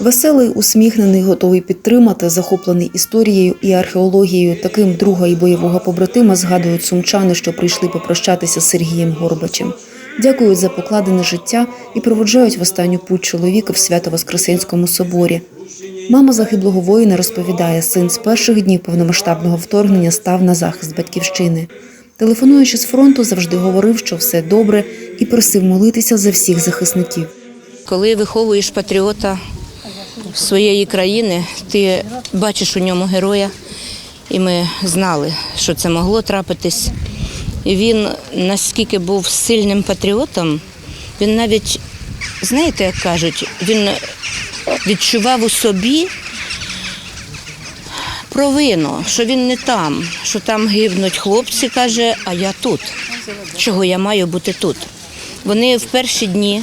Веселий, усміхнений, готовий підтримати, захоплений історією і археологією. Таким друга і бойового побратима згадують сумчани, що прийшли попрощатися з Сергієм Горбачем. Дякують за покладене життя і проводжають в останню путь чоловіка в Свято-Воскресенському соборі. Мама загиблого воїна розповідає, син з перших днів повномасштабного вторгнення став на захист батьківщини. Телефонуючи з фронту, завжди говорив, що все добре, і просив молитися за всіх захисників. Коли виховуєш патріота своєї країни, ти бачиш у ньому героя, і ми знали, що це могло трапитись. І він наскільки був сильним патріотом, він навіть, знаєте, як кажуть, він відчував у собі провину, що він не там, що там гибнуть хлопці, каже, а я тут. Чого я маю бути тут? Вони в перші дні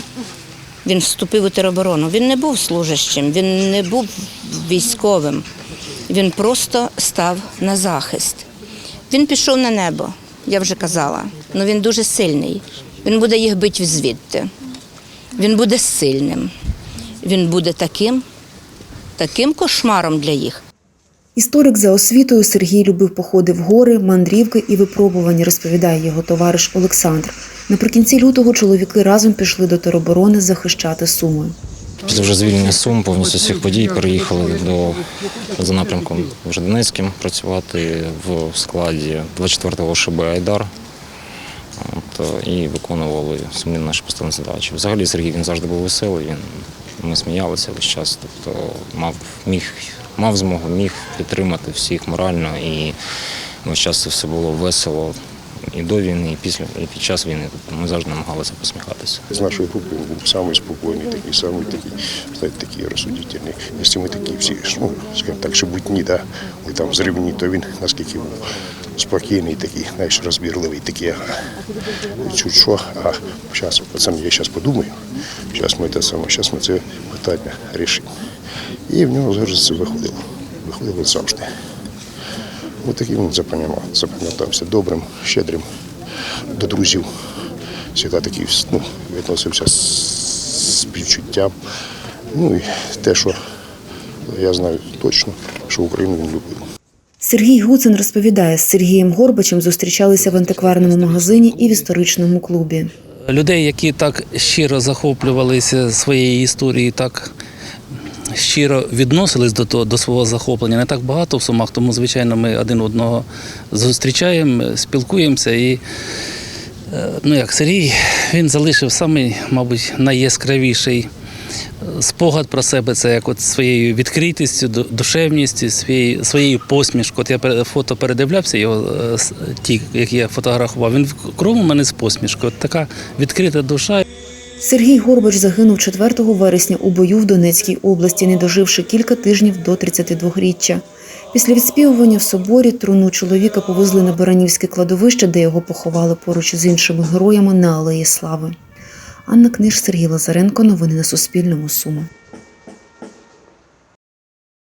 він вступив у тероборону. Він не був служащим, він не був військовим. Він просто став на захист. Він пішов на небо, я вже казала. але він дуже сильний. Він буде їх бити звідти. Він буде сильним. Він буде таким, таким кошмаром для їх. Історик за освітою Сергій любив походи в гори, мандрівки і випробування, розповідає його товариш Олександр. Наприкінці лютого чоловіки разом пішли до тероборони захищати Суми. Після вже звільнення Сум повністю всіх подій переїхали до за напрямком вже Донецьким працювати в складі 24-го ШБ Айдар. От, і виконували сумні наші поставлені задачі. Взагалі Сергій він завжди був веселий. Він ми сміялися весь час. Тобто мав міг мав змогу, міг підтримати всіх морально і весь час це все було весело і до війни, і після і під час війни. Тобто ми завжди намагалися посміхатися. З нашої групи він був самий спокійний, такий, самий такий, знаєте, такий розсудительний. Якщо ми такі всі, ну, скажімо так, шебутні, да, ми там зривні, то він наскільки був спокійний, такий, знаєш, розбірливий, такий, ага, чуть що, а зараз, пацан, я зараз подумаю, зараз ми те саме, зараз ми це питання рішимо. І в нього завжди це виходило. Виходило завжди. Ось таким він запам'ятався добрим, щедрим до друзів. Завжди такий ну, відносився з співчуттям. Ну і те, що я знаю точно, що Україну він любив. Сергій Гуцин розповідає, з Сергієм Горбачем зустрічалися в антикварному магазині і в історичному клубі. Людей, які так щиро захоплювалися своєю історією, так щиро відносились до того, до свого захоплення. Не так багато в сумах, тому звичайно ми один одного зустрічаємо, спілкуємося. І е, ну як Сергій, він залишив самий, мабуть, найяскравіший спогад про себе. Це як от своєю відкритістю, душевністю, своєю, своєю посмішкою. От я фото передивлявся його, е, ті, які я фотографував. Він кругом у мене з посмішкою. От така відкрита душа. Сергій Горбач загинув 4 вересня у бою в Донецькій області, не доживши кілька тижнів до 32-річчя. Після відспівування в соборі труну чоловіка повезли на Баранівське кладовище, де його поховали поруч з іншими героями на Алеї Слави. Анна Книж, Сергій Лазаренко. Новини на Суспільному. Суми.